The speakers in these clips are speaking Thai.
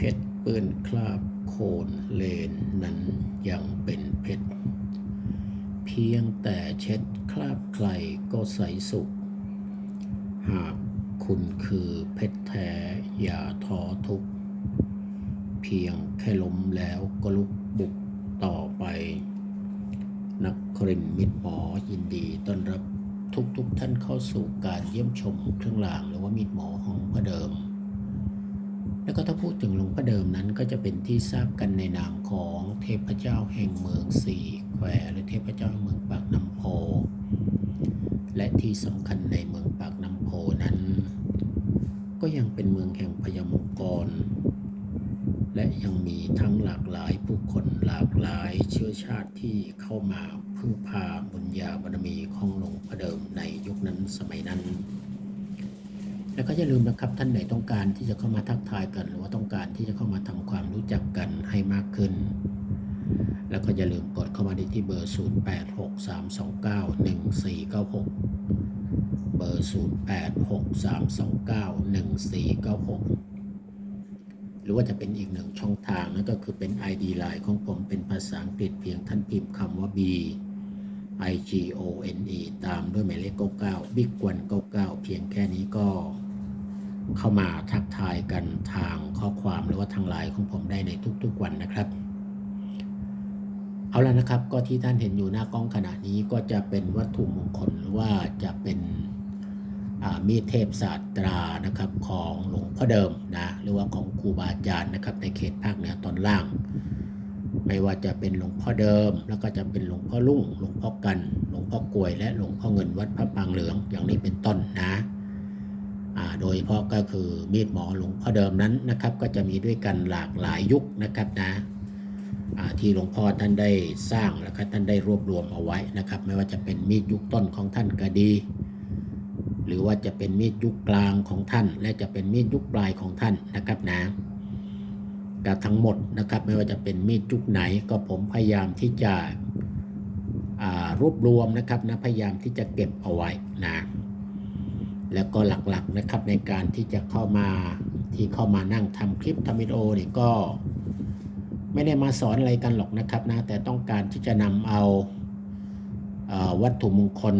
เพชรเปื้อนคราบโคลนเลนนั้นยังเป็นเพชร เพียงแต่เช็ดคราบใครก็ใสสุข หากคุณคือเพชรแท้อย่าท้อทุก เพียงแค่ล้มแล้วก็ลุกบุกต่อไป นักครินมิตรหมอยินดีต้อนรับทุกทุกท่านเข้าสู่การเยี่ยมชมเครื่องรางหรือว่ามิตรหมอของพระเดิม แล้วก็ถ้าพูดถึงหลวงพ่อเดิมนั้นก็จะเป็นที่ทราบกันในนามของเทพเจ้าแห่งเมืองสี่แควหรือเทพเจ้าเมืองปากน้ำโพ และที่สำคัญในเมืองปากน้ำโพนั้น ก็ยังเป็นเมืองแห่งพญามงกร และยังมีทั้งหลากหลายผู้คนหลากหลายเชื้อชาติที่เข้ามาพึ่งพาบุญญาบารมีของหลวงพ่อเดิมในยุคนั้นสมัยนั้น แล้วก็อย่าลืมนะครับท่านไหนต้องการที่จะเข้ามาทักทายกัน หรือว่าต้องการที่จะเข้ามาทำความรู้จักกันให้มากขึ้น แล้วก็อย่าลืมกดเข้ามาที่เบอร์ 0863291496 เบอร์ 0863291496 หรือว่าจะเป็นอีกหนึ่งช่องทางนั่นก็คือเป็น ID Line ของผมเป็นภาษาอังกฤษเพียงท่านพิมพ์คำว่า B I G O N E ตามด้วยหมายเลข 99 Big 1 99 เพียงแค่นี้ก็ เข้ามาทักทายกันทางข้อความหรือว่าทางไลน์ของผมได้ในทุกๆวันนะครับ เอาละนะครับก็ที่ท่านเห็นอยู่หน้ากล้องขณะนี้ก็จะเป็นวัตถุมงคลหรือว่าจะเป็นอ่ามีดเทพศาสตรานะครับของหลวงพ่อเดิมนะหรือว่าของครูบาอาจารย์นะครับในเขตภาคเหนือตอนล่าง ไม่ว่าจะเป็นหลวงพ่อเดิม แล้วก็จะเป็นหลวงพ่อลุ่งหลวงพ่อกัน หลวงพ่อกลวยและหลวงพ่อเงินวัดพระปางเหลืองอย่างนี้เป็นต้นนะ โดยเฉพาะก็คือมีดหมอหลวงพ่อเดิมนั้นนะครับ ก็จะมีด้วยกันหลากหลายยุคนะครับนะที่หลวงพ่อท่านได้สร้างแล้วก็ท่านได้รวบรวมเอาไว้นะครับ ไม่ว่าจะเป็นมีดยุคต้นของท่านก็ดี หรือว่าจะเป็นมีดยุคกลางของท่าน และจะเป็นมีดยุคปลายของท่านนะครับนะกับทั้งหมดนะครับ ไม่ว่าจะเป็นมีดจุกไหนก็ผมพยายามที่จะรวบรวมนะครับนะพยายามที่จะเก็บเอาไว้นะ แล้วก็หลักๆนะครับในการที่จะเข้ามาที่เข้ามานั่งทำคลิปทำวิดีโอเนี่ยก็ ไม่ได้มาสอนอะไรกันหรอกนะครับนะแต่ต้องการที่จะนำเอาเอ่อวัตถุมงคล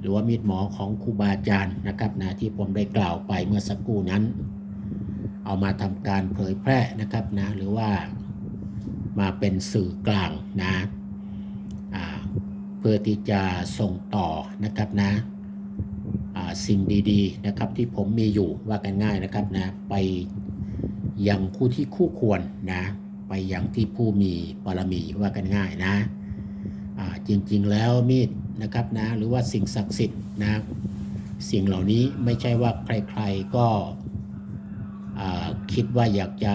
หรือว่ามีดหมอของครูบาอาจารย์นะครับนะที่ผมได้กล่าวไปเมื่อสักครู่นั้น เอามาทำการเผยแพร่นะครับนะหรือว่ามาเป็นสื่อกลางนะเพื่อที่จะส่งต่อนะครับนะ สิ่งดีๆนะครับที่ผมมีอยู่ว่ากันง่ายนะครับนะไปยังผู้ที่คู่ควรนะไปยังที่ผู้มีบารมีว่ากันง่ายนะจริงๆแล้วมีดนะครับนะหรือว่าสิ่งศักดิ์สิทธิ์นะสิ่งเหล่านี้ไม่ใช่ว่าใครๆก็คิดว่าอยากจะ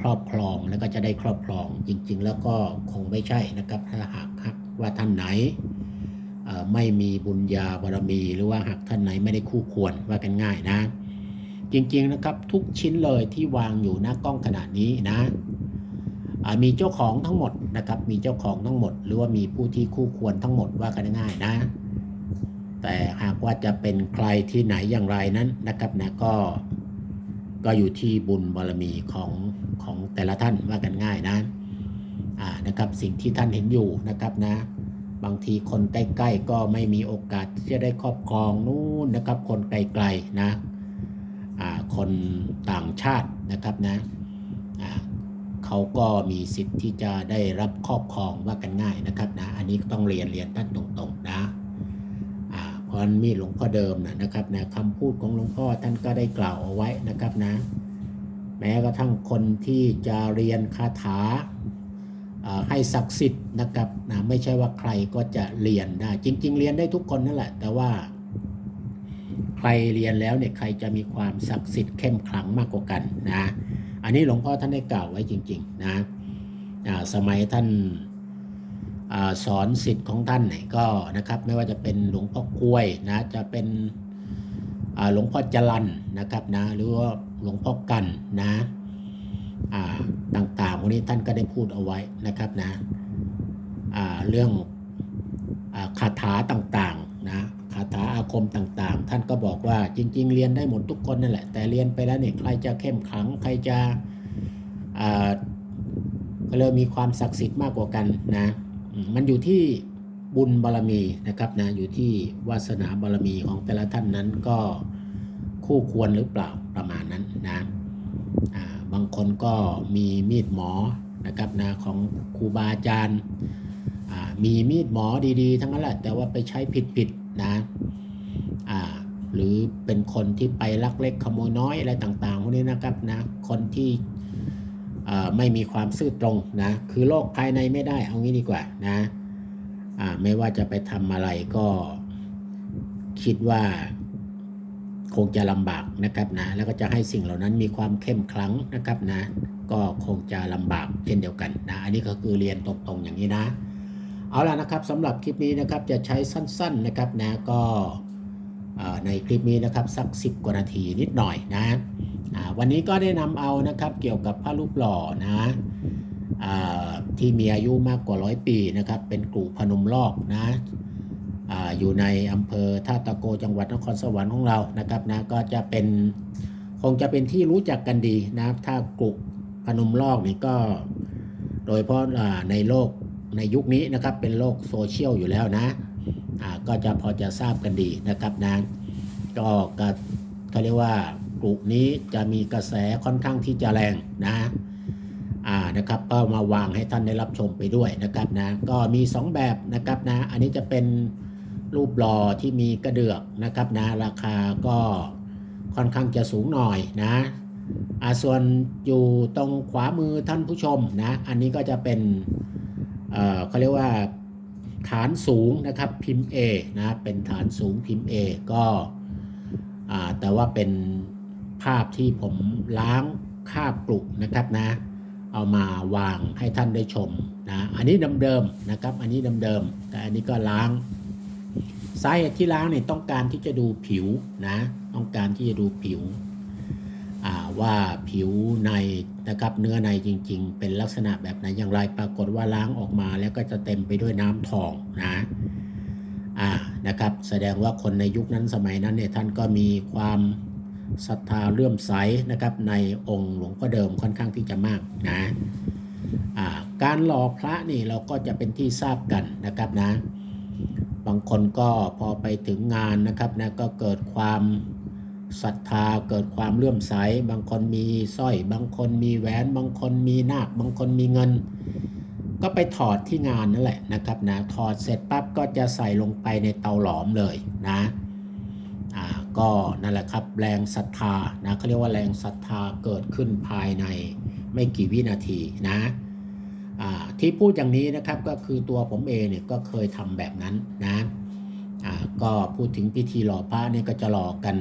ครอบครองแล้วก็จะได้ครอบครองจริงๆ แล้วก็คงไม่ใช่นะครับถ้าหากว่าท่านไหน ไม่มีบุญญาบารมี หรือว่าหากท่านไหนไม่ได้คู่ควรว่ากันง่ายนะ จริงๆนะครับทุกชิ้นเลยที่วางอยู่หน้ากล้องขนาดนี้นะมีเจ้าของทั้งหมดนะครับ มีเจ้าของทั้งหมด หรือว่ามีผู้ที่คู่ควรทั้งหมดว่ากันง่ายนะ แต่หากว่าจะเป็นใครที่ไหนอย่างไรนั้นนะครับนะก็ก็อยู่ที่บุญบารมีของของแต่ละท่านว่ากันง่ายนะอ่านะครับสิ่งที่ท่านเห็นอยู่นะครับนะ บางทีคนใกล้ๆก็ไม่มีโอกาสที่จะได้ครอบครองนู่นนะครับ คนไกลๆนะคนต่างชาตินะครับนะเขาก็มีสิทธิ์ที่จะได้รับครอบครองว่ากันง่ายนะครับนะอันนี้ต้องเรียนเรียนท่านตรงๆนะอ่าเพราะฉะนั้นมีดหลวงพ่อเดิมนะนะครับนะคำพูดของหลวงพ่อท่านก็ได้กล่าวเอาไว้นะครับนะ แม้กระทั่งคนที่จะเรียนคาถา ให้ศักดิ์สิทธิ์นะครับนะไม่ใช่ว่าใครก็จะเรียนได้ จริง ๆ เรียนได้ทุกคนนั่นแหละ แต่ว่า ใครเรียนแล้วเนี่ยใครจะมีความศักดิ์สิทธิ์เข้มขลังมากกว่ากันนะ อันนี้หลวงพ่อท่านได้กล่าวไว้จริง ๆ นะอ่าสมัยท่านอสอนสิทธิ์ของท่านเนี่ยก็นะครับ ไม่ว่าจะเป็นหลวงพ่อกล้วยนะจะเป็นหลวงพ่อจรันนะครับนะหรือว่าหลวงพ่อกันนะ ต่างๆวันนี้ท่านก็ได้พูดเอาไว้นะครับนะอ่าเรื่องอาคาถาต่างๆนะคาถาอาคมต่างๆ ท่านก็บอกว่าจริง ๆ เรียนได้หมดทุกคนนั่นแหละ แต่เรียนไปแล้วเนี่ยใครจะเข้มขลังใครจะอ่าก็เลยมีความศักดิ์สิทธิ์มากกว่ากันนะมันอยู่ที่บุญบารมีนะครับนะอยู่ที่วาสนาบารมีของแต่ละท่านนั้นก็คู่ควรหรือเปล่าประมาณนั้นนะ คนก็มีมีดหมอนะครับนะของครูบาอาจารย์มีมีดหมอดีๆ ทั้งนั้นแหละแต่ว่าไปใช้ผิดๆนะหรือเป็นคนที่ไปลักเล็กขโมยน้อยอะไรต่างๆพวกนี้นะครับนะคนที่ไม่มีความซื่อตรงนะคือโลกภายในไม่ได้เอางี้ดีกว่านะไม่ว่าจะไปทำอะไรก็คิดว่า คงจะลำบากนะครับนะแล้วก็จะให้สิ่งเหล่านั้นมีความเข้มขลังนะครับนะก็คงจะลำบากเช่นเดียวกันนะอันนี้ก็คือเรียนตรงๆอย่างนี้นะ เอาล่ะนะครับสำหรับคลิปนี้นะครับจะใช้สั้นๆนะครับนะก็ในคลิปนี้นะครับสัก 10 กว่านาทีนิดหน่อยนะวันนี้ก็ได้นำเอานะครับเกี่ยวกับพระรูปหล่อนะที่มีอายุมากกว่าร้อยปีนะครับเป็นกลุ่พนมลอกนะ อยู่ในอำเภอท่าตะโกจังหวัดนครสวรรค์ของเรานะครับนะก็จะเป็นคงจะเป็นที่รู้จักกันดีนะถ้ากลุ่พนมลอกนี่ก็โดยเฉพาะในโลกในยุคนี้นะครับเป็นโลกโซเชียลอยู่แล้วนะก็จะพอจะทราบกันดีนะครับนะก็กเขาเรียกว่ากลุ่มนี้จะมีกระแสค่อนข้างที่จะแรงนะอ่านะครับก็มาวางให้ท่านได้รับชมไปด้วยนะครับนะก็มี 2 แบบนะครับนะอันนี้จะเป็น รูปหล่อที่มีกระเดือกนะครับนะราคาก็ค่อนข้างจะสูงหน่อยนะอ่าส่วนอยู่ตรงขวามือท่านผู้ชมนะ อันนี้ก็จะเป็นเอ่อเขาเรียกว่าฐานสูงนะครับพิมพ์ A นะเป็นฐานสูงพิมพ์ A ก็อ่าแต่ว่าเป็นภาพที่ผมล้างคาบกลุนะครับนะ เอามาวางให้ท่านได้ชมนะ อันนี้เดิมๆนะครับ อันนี้เดิมๆแต่อันนี้ก็ล้าง สาเหตุที่ล้างเนี่ยต้องการที่จะดูผิวนะ ต้องการที่จะดูผิวว่าผิวในนะครับเนื้อในจริง ๆ เป็นลักษณะแบบไหนอย่างไรปรากฏว่าล้างออกมาแล้วก็จะเต็มไปด้วยน้ำทองนะอ่านะครับแสดงว่าคนในยุคนั้นสมัยนั้นเนี่ยท่านก็มีความศรัทธาเลื่อมใสนะครับในองค์หลวงพ่อเดิมค่อนข้างที่จะมากนะอ่าการหล่อพระนี่เราก็จะเป็นที่ทราบกันนะครับนะ บางคนก็พอไปถึงงานนะครับนะก็เกิดความศรัทธาเกิดความเลื่อมใส บางคนมีสร้อย บางคนมีแหวน บางคนมีนาค บางคนมีเงิน ก็ไปถอดที่งานนั่นแหละนะครับนะถอดเสร็จปั๊บก็จะใส่ลงไปในเตาหลอมเลยนะอ่าก็นั่นแหละครับแรงศรัทธานะเขาเรียกว่าแรงศรัทธาเกิดขึ้นภายในไม่กี่วินาทีนะ ที่พูดอย่างนี้นะครับก็คือตัวผมเองเนี่ยก็เคยทำแบบนั้นนะก็พูดถึงพิธีหล่อพระเนี่ยก็จะหล่อกัน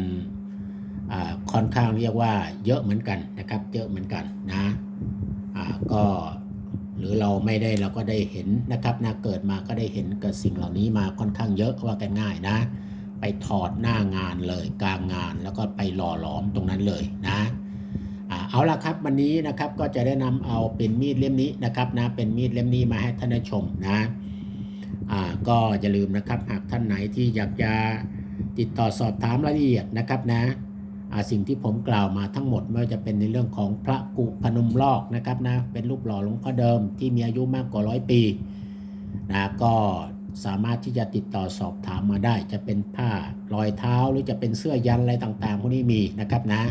ค่อนข้างเรียกว่าเยอะเหมือนกันนะครับ เยอะเหมือนกันนะก็หรือเราไม่ได้เราก็ได้เห็นนะครับนะเกิดมาก็ได้เห็นกับสิ่งเหล่านี้มาค่อนข้างเยอะว่ากันง่ายนะ ไปถอดหน้างานเลยกลางงานแล้วก็ไปหล่อหลอมตรงนั้นเลยนะ เอาละครับวันนี้นะครับก็จะได้นำเอาเป็นมีดเล่มนี้นะครับนะเป็นมีดเล่มนี้มาให้ท่านได้ชมนะก็อย่าลืมนะครับหากท่านไหนที่อยากจะติดต่อสอบถามรายละเอียดนะครับนะสิ่งที่ผมกล่าวมาทั้งหมดไม่ว่าจะเป็นในเรื่องของพระกุพนมลอกนะครับนะเป็นรูปหล่อหลวงพ่อเดิมที่มีอายุมากกว่าร้อยปีนะก็สามารถที่จะติดต่อสอบถามมาได้ จะเป็นผ้ารอยเท้าหรือจะเป็นเสื้อยันอะไรต่างๆพวกนี้มีนะครับนะ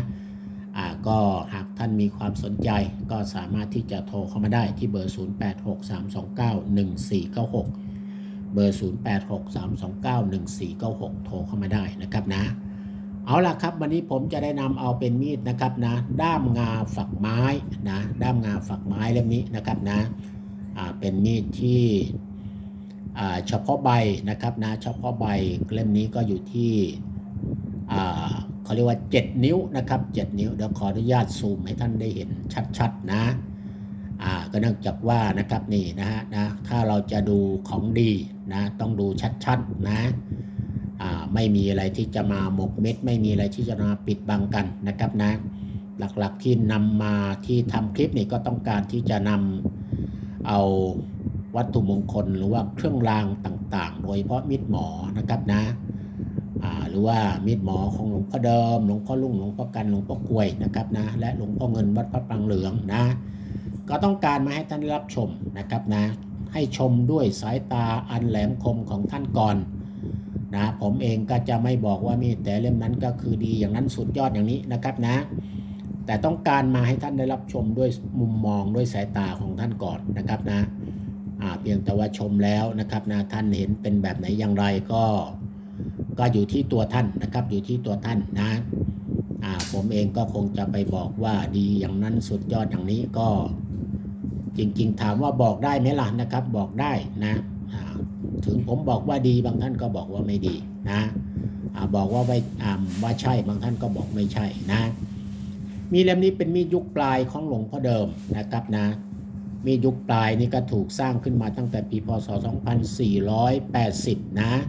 ก็หากท่านมีความสนใจก็สามารถที่จะโทรเข้ามาได้ที่เบอร์ 0863291496 เบอร์ 0863291496 โทรเข้ามาได้นะครับนะ เอาล่ะครับ วันนี้ผมจะได้นำเอาเป็นมีดนะครับนะ ด้ามงาฝักไม้นะ ด้ามงาฝักไม้เล่มนี้นะครับนะอ่าเป็นมีดที่อ่าเฉพาะใบนะครับนะ เฉพาะใบเล่มนี้ก็อยู่ที่อ่า เขาเรียกว่า 7 นิ้วนะครับ 7 นิ้วเดี๋ยวขออนุญาตซูมให้ท่านได้เห็นชัดๆนะอ่าก็เนื่องจากว่านะครับนี่นะฮะนะถ้าเราจะดูของดีนะต้องดูชัดๆนะอ่าไม่มีอะไรที่จะมาหมกเม็ด ไม่มีอะไรที่จะมาปิดบังกันนะครับนะหลักๆที่นำมาที่ทำคลิปนี่ก็ต้องการที่จะนำเอาวัตถุมงคลหรือว่าเครื่องรางต่างๆ โดยเฉพาะมีดหมอนะครับนะ หรือว่ามีดหมอของหลวงพ่อเดิม หลวงพ่อลุ่งหลวงพ่อกันหลวงพ่อกล้วยนะครับนะและหลวงพ่อเงินวัดพระปรางเหลืองนะ ก็ต้องการมาให้ท่านรับชมนะครับนะให้ชมด้วยสายตาอันแหลมคมของท่านก่อนนะผมเองก็จะไม่บอกว่ามีแต่เล่มนั้นก็คือดีอย่างนั้นสุดยอดอย่างนี้นะครับนะ แต่ต้องการมาให้ท่านได้รับชมด้วยมุมมองด้วยสายตาของท่านก่อนนะครับนะเพียงแต่ว่าชมแล้วนะครับนะท่านเห็นเป็นแบบไหนอย่างไรก็ ก็อยู่ที่ตัวท่านนะครับ อยู่ที่ตัวท่านนะอ่าผมเองก็คงจะไปบอกว่าดีอย่างนั้นสุดยอดอย่างนี้ก็ จริง ๆ ถามว่าบอกได้ไหมล่ะนะครับ บอกได้นะถึงผมบอกว่าดีบางท่านก็บอกว่าไม่ดีนะบอกว่าไม่อ่าว่าใช่บางท่านก็บอกไม่ใช่นะ มีเล่มนี้เป็นมีดยุคปลายของหลวงพ่อเดิมนะครับนะ มียุคปลายนี่ก็ถูกสร้างขึ้นมาตั้งแต่ปีพศ 2480 นะอ่า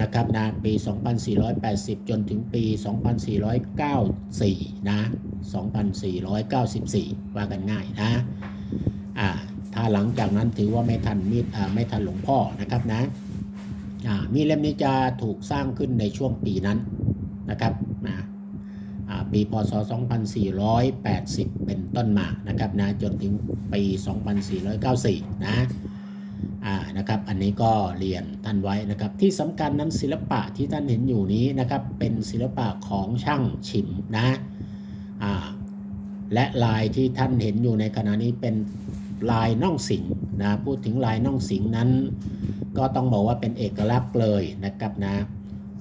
นะครับนะปี 2480 จนถึงปี 2494 นะ 2494 ว่ากันง่ายนะอ่าถ้าหลังจากนั้นถือว่าไม่ทันมีดอ่าไม่ทันหลวงพ่อนะครับนะอ่ามีดเล่มนี้จะถูกสร้างขึ้นในช่วงปีนั้นนะครับนะอ่าปีพศ 2480 เป็นต้นมานะครับนะจนถึงปี 2494 นะอ่า นะครับ อันนี้ก็เรียนท่านไว้นะครับ ที่สำคัญนั้นศิลปะที่ท่านเห็นอยู่นี้นะครับ เป็นศิลปะของช่างฉิมนะอ่าและลายที่ท่านเห็นอยู่ในขณะนี้เป็นลายน่องสิงนะพูดถึงลายน่องสิงนั้น ก็ต้องบอกว่าเป็นเอกลักษณ์เลยนะครับนะ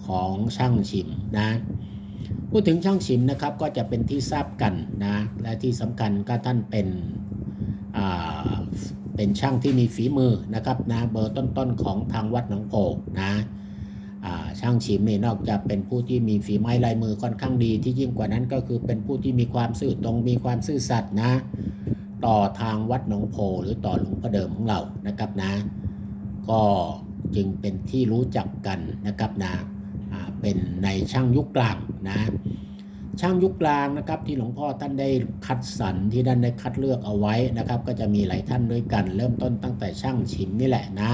ของช่างฉิมนะพูดถึงช่างชิมนะครับก็จะเป็นที่ทราบกันนะและที่สำคัญก็ท่านเป็นอ่า เป็นช่างที่มีฝีมือนะครับนะเบอร์ต้นๆของทางวัดหนองโพนะช่างชิมนี่นอกจากเป็นผู้ที่มีฝีไม้ลายมือค่อนข้างดีที่ยิ่งกว่านั้นก็คือเป็นผู้ที่มีความซื่อตรงมีความซื่อสัตย์นะ ต่อทางวัดหนองโพหรือต่อหลวงพ่อเดิมของเรานะครับนะ ก็จึงเป็นที่รู้จักกันนะครับนะเป็นในช่างยุคกลางนะ ช่างยุคกลางนะครับที่หลวงพ่อท่านได้คัดสรรที่ท่านได้คัดเลือกเอาไว้นะครับ ก็จะมีหลายท่านด้วยกัน เริ่มต้นตั้งแต่ช่างฉิมนี่แหละนะ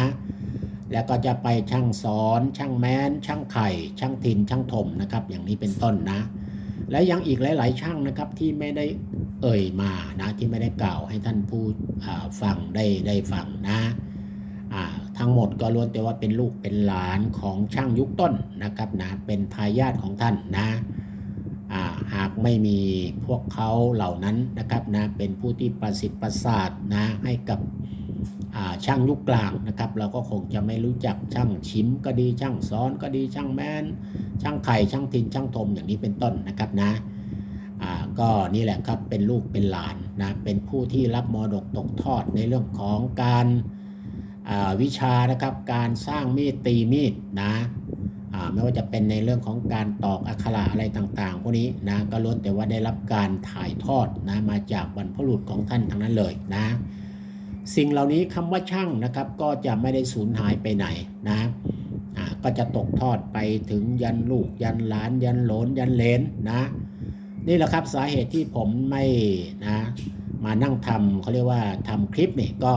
แล้วก็จะไปช่างสอนช่างแม้น ช่างไข่ ช่างทินช่างถมนะครับ อย่างนี้เป็นต้นนะ และยังอีกหลาย ๆ ช่างนะครับที่ไม่ได้เอ่ยมานะที่ไม่ได้กล่าวให้ท่านผู้ฟังได้ได้ฟังนะทั้งหมดก็ล้วนแต่ว่าเป็นลูกเป็นหลานของช่างยุคต้นนะครับนะเป็นทายาทของท่านนะ หากไม่มีพวกเขาเหล่านั้นนะครับนะเป็นผู้ที่ประสิทธิ์ประสาทนะให้กับช่างยุคกลางนะครับ เราก็คงจะไม่รู้จักช่างชิมก็ดีช่างซ้อนก็ดีช่างแมนช่างไข่ช่างทินช่างทมอย่างนี้เป็นต้นนะครับนะก็นี่แหละครับเป็นลูกเป็นหลานนะเป็นผู้ที่รับมรดกตกทอดในเรื่องของการาวิชานะครับการสร้างมีดตีมีดนะ ไม่ว่าจะเป็นในเรื่องของการตอกอักขระอะไรต่างๆ พวกนี้นะก็ล้วนแต่ว่าได้รับการถ่ายทอดนะมาจากบรรพบุรุษของท่านทั้งนั้นเลยนะ สิ่งเหล่านี้คำว่าช่างนะครับ ก็จะไม่ได้สูญหายไปไหนนะอ่าก็จะตกทอดไปถึงยันลูกยันหลาน ยันหลนยันเลนนะนี่แหละครับสาเหตุที่ผมไม่นะมานั่งทำเขาเรียกว่าทำคลิปนี่ก็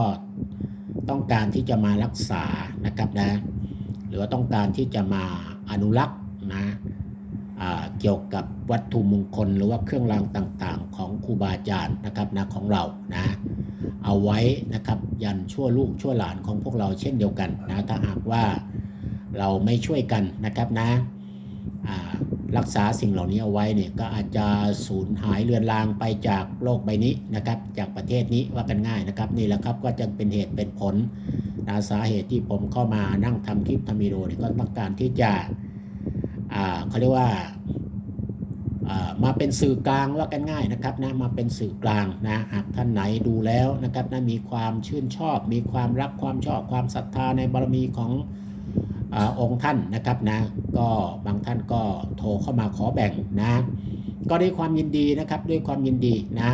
ต้องการที่จะมารักษานะครับนะ รือว่าต้องการที่จะมาอนุรักษ์นะเกี่ยวกับวัตถุมงคลหรือว่าเครื่องรางต่างๆ ของครูบาอาจารย์นะครับนะของเรานะเอาไว้นะครับยันชั่วลูกชั่วหลานของพวกเราเช่นเดียวกันนะถ้าหากว่าเราไม่ช่วยกันนะครับนะอ่ารักษาสิ่งเหล่านี้เอาไว้เนี่ยก็อาจจะสูญหายเลือนลางไปจากโลกใบนี้นะครับ จากประเทศนี้ว่ากันง่ายนะครับ นี่แหละครับก็จะเป็นเหตุเป็นผล นะสาเหตุที่ผมเข้ามานั่งทำคลิปทำวิดีโอเนี่ยก็ต้องการที่จะเขาเรียกว่าามาเป็นสื่อกลางว่ากันง่ายนะครับนะมาเป็นสื่อกลางนะหากท่านไหนดูแล้วนะครับนะมีความชื่นชอบ มีความรักความชอบความศรัทธาในบารมีของอองค์ท่านนะครับนะก็บางท่านก็โทรเข้ามาขอแบ่งนะก็ด้วยความยินดีนะครับด้วยความยินดีนะ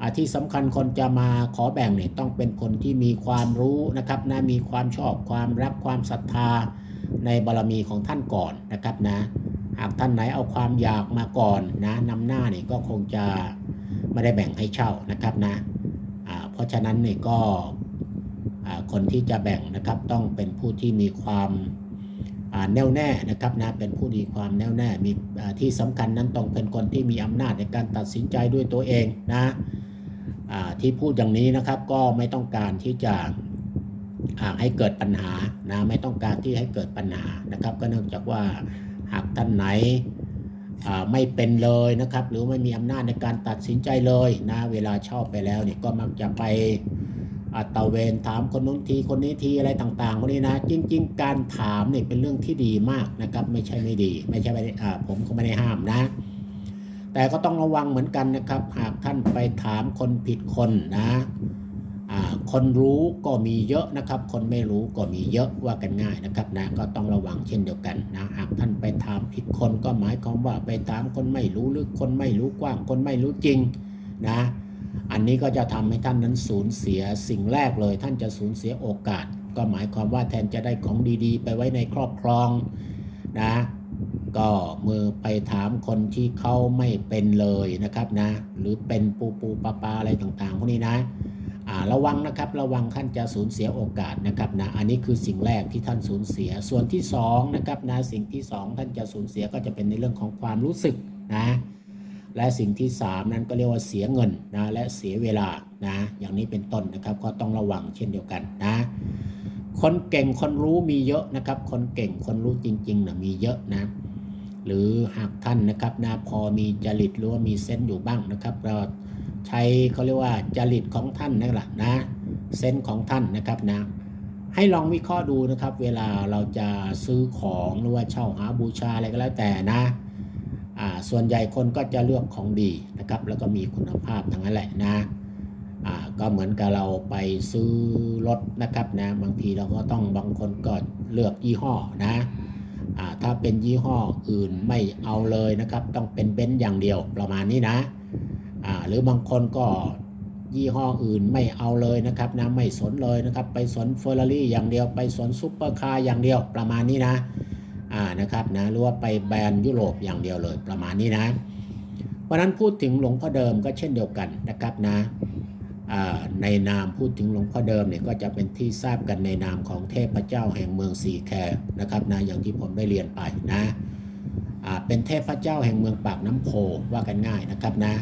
อที่สำคัญคนจะมาขอแบ่งเนี่ยต้องเป็นคนที่มีความรู้นะครับนะมีความชอบความรักความศรัทธาในบารมีของท่านก่อนนะครับนะหากท่านไหนเอาความอยากมาก่อนนะนำหน้าเนี่ยก็คงจะไม่ได้แบ่งให้เช่านะครับนะเพราะฉะนั้นเนี่ยก็คนที่จะแบ่งนะครับต้องเป็นผู้ที่มีความแน่วแน่นะครับนะเป็นผู้มีความแน่วแน่มีที่สำคัญนั้นต้องเป็นคนที่มีอำนาจในการตัดสินใจด้วยตัวเองนะ ที่พูดอย่างนี้นะครับก็ไม่ต้องการที่จะให้เกิดปัญหานะไม่ต้องการที่ให้เกิดปัญหานะครับ ก็เนื่องจากว่าหากท่านไหนไม่เป็นเลยนะครับ หรือไม่มีอำนาจในการตัดสินใจเลยนะเวลาชอบไปแล้วเนี่ยก็มักจะไปอ่าตะเวนถามคนนู้นทีคนนี้ทีอะไรต่างๆคนนี้นะ จริง ๆ การถามเนี่ยเป็นเรื่องที่ดีมากนะครับ ไม่ใช่ไม่ดี ไม่ใช่ไม่ผมก็ไม่ได้ห้ามนะ แต่ก็ต้องระวังเหมือนกันนะครับ หากท่านไปถามคนผิดคนนะคนรู้ก็มีเยอะนะครับ คนไม่รู้ก็มีเยอะว่ากันง่ายนะครับนะก็ต้องระวังเช่นเดียวกันนะหากท่านไปถามผิดคนก็หมายความว่าไปถามคนไม่รู้หรือคนไม่รู้กว้าง คนไม่รู้จริงนะอันนี้ก็จะทำให้ท่านนั้นสูญเสียสิ่งแรกเลย ท่านจะสูญเสียโอกาส ก็หมายความว่าแทนจะได้ของดีๆ ไปไว้ในครอบครองนะ ก็มือไปถามคนที่เขาไม่เป็นเลยนะครับนะ หรือเป็นปูปูปลาปลาอะไรต่างๆพวกนี้นะระวังนะครับระวังท่านจะสูญเสียโอกาสนะครับนะอันนี้คือสิ่งแรกที่ท่านสูญเสีย ส่วนที่สองนะครับนะสิ่งที่สองท่านจะสูญเสียก็จะเป็นในเรื่องของความรู้สึกนะและสิ่งที่สามนั้นก็เรียกว่าเสียเงินนะและเสียเวลานะอย่างนี้เป็นต้นนะครับก็ต้องระวังเช่นเดียวกันนะคนเก่งคนรู้มีเยอะนะครับ คนเก่งคนรู้จริงๆนะมีเยอะนะ หรือหากท่านนะครับนะพอมีจริตหรือว่ามีเซนส์อยู่บ้างนะครับ เราใช้เขาเรียกว่าจริตของท่านนั่นแหละนะเซนส์ของท่านนะครับนะให้ลองวิเคราะห์ดูนะครับ เวลาเราจะซื้อของหรือว่าเช่าหาบูชาอะไรก็แล้วแต่นะอ่าส่วนใหญ่คนก็จะเลือกของดีนะครับ แล้วก็มีคุณภาพทั้งนั้นแหละนะอ่าก็เหมือนกับเราไปซื้อรถนะครับนะบางทีเราก็ต้องบางคนก็เลือกยี่ห้อนะ ถ้าเป็นยี่ห้ออื่นไม่เอาเลยนะครับ ต้องเป็นเบนซ์อย่างเดียวประมาณนี้นะอ่าหรือบางคนก็ยี่ห้ออื่นไม่เอาเลยนะครับนะไม่สนเลยนะครับ ไปสนเฟอร์รารี่อย่างเดียว ไปสนซุปเปอร์คาร์อย่างเดียวประมาณนี้นะอ่านะครับนะหรือว่าไปแบรนด์ยุโรปอย่างเดียวเลยประมาณนี้นะ เพราะนั้นพูดถึงหลวงพ่อเดิมก็เช่นเดียวกันนะครับนะ ในนามพูดถึงหลวงพ่อเดิมเนี่ยก็จะเป็นที่ทราบกันในนามของเทพเจ้าแห่งเมืองสีแคนะครับนะอย่างที่ผมได้เรียนไปนะเป็นเทพเจ้าแห่งเมืองปากน้ำโพว่ากันง่ายนะครับนะ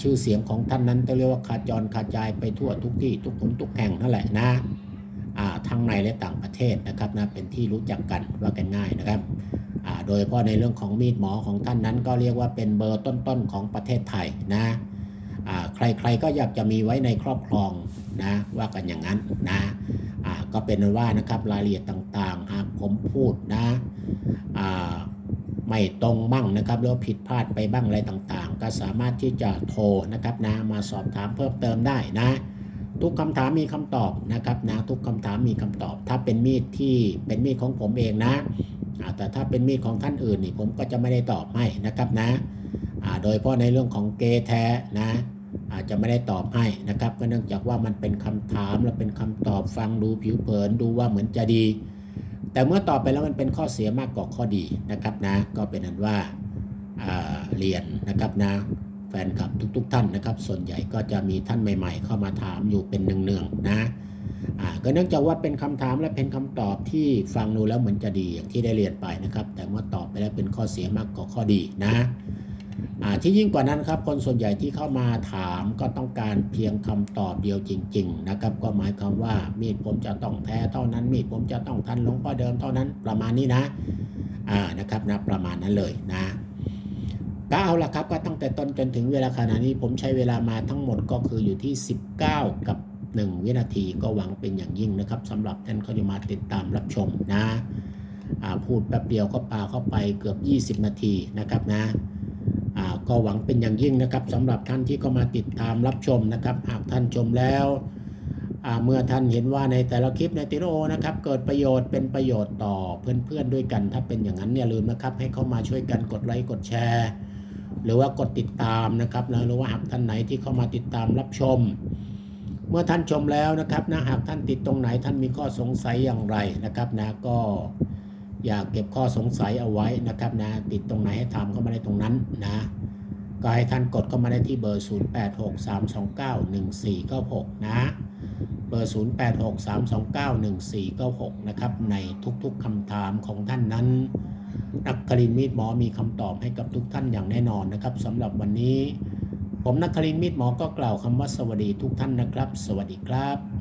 ชื่อเสียงของท่านนั้นต้องเรียกว่าขาจรขาจายไปทั่วทุกที่ทุกคนทุกแห่งนั่นแหละนะอ่าทั้งในและต่างประเทศนะครับนะเป็นที่รู้จักกันว่ากันง่ายนะครับโดยเฉพาะในเรื่องของมีดหมอของท่านนั้นก็เรียกว่าเป็นเบอร์ต้นๆของประเทศไทยนะ ใครๆก็อยากจะมีไว้ในครอบครองนะว่ากันอย่างนั้นนะก็เป็นว่านะครับรายละเอียดต่างๆ หากผมพูดนะไม่ตรงบ้างนะครับหรือว่าผิดพลาดไปบ้างอะไรต่างๆ ก็สามารถที่จะโทรนะครับนะมาสอบถามเพิ่มเติมได้นะ ทุกคำถามมีคำตอบนะครับนะทุกคำถามมีคำตอบ ถ้าเป็นมีดที่เป็นมีดของผมเองนะแต่ถ้าเป็นมีดของท่านอื่นนี่ผมก็จะไม่ได้ตอบให้นะครับนะอ่าโดยเฉพาะในเรื่องของเกแท้นะ อาจจะไม่ได้ตอบให้นะครับ ก็เนื่องจากว่ามันเป็นคำถามและเป็นคำตอบฟังดูผิวเผินดูว่าเหมือนจะดี แต่เมื่อตอบไปแล้วมันเป็นข้อเสียมากกว่าข้อดีนะครับนะก็เป็นนั้นว่าาเรียนนะครับนะแฟนคลับทุกๆท่านนะครับ ส่วนใหญ่ก็จะมีท่านใหม่ ๆ เข้ามาถามอยู่เป็นเนืองๆนะก็เนื่องจากว่าเป็นคำถามและเป็นคำตอบที่ฟังดูแล้วเหมือนจะดีอย่างที่ได้เรียนไปนะครับ แต่เมื่อตอบไปแล้วเป็นข้อเสียมากกว่าข้อดีนะ ที่ยิ่งกว่านั้นครับ คนส่วนใหญ่ที่เข้ามาถามก็ต้องการเพียงคำตอบเดียวจริง ๆ นะครับ ก็หมายความว่ามีดผมจะต้องแท้เท่านั้น มีดผมจะต้องทันหลวงพ่อเดิมเท่านั้นประมาณนี้นะอ่านะครับนะประมาณนั้นเลยนะก็เอาละครับก็ตั้งแต่ต้นจนถึงเวลาขณะนี้ผมใช้เวลามาทั้งหมดก็คืออยู่ที่ 19 กับ 1 วินาทีก็หวังเป็นอย่างยิ่งนะครับสำหรับท่านเขาจะมาติดตามรับชมนะพูดแป๊บเดียวก็ปาเข้าไปเกือบ 20 นาทีนะครับนะ ก็หวังเป็นอย่างยิ่งนะครับสำหรับท่านที่เข้ามาติดตามรับชมนะครับหากท่านชมแล้วเมื่อท่านเห็นว่าในแต่ละคลิปในติโรนะครับ เกิดประโยชน์เป็นประโยชน์ต่อเพื่อนๆด้วยกัน ถ้าเป็นอย่างนั้นอย่าลืมนะครับ ให้เข้ามาช่วยกันกดไลค์กดแชร์ หรือว่ากดติดตามนะครับนะหรือว่าหากท่านไหนที่เข้ามาติดตามรับชม เมื่อท่านชมแล้วนะครับนะหากท่านติดตรงไหนท่านมีข้อสงสัยอย่างไรนะครับนะก็อยากเก็บข้อสงสัยเอาไว้นะครับนะติดตรงไหนให้ถามเข้ามาในตรงนั้นนะ ก็ให้ท่านกดเข้ามาได้ที่เบอร์ 0863291496 นะ เบอร์ 0863291496 นะครับ ในทุกๆคำถามของท่านนั้นนักกรินมีดหมอมีคำตอบให้กับทุกท่านอย่างแน่นอนนะครับสำหรับวันนี้ ผมนักคลินทร์มิตรหมอก็กล่าวคำว่าสวัสดีทุกท่านนะครับ สวัสดีครับ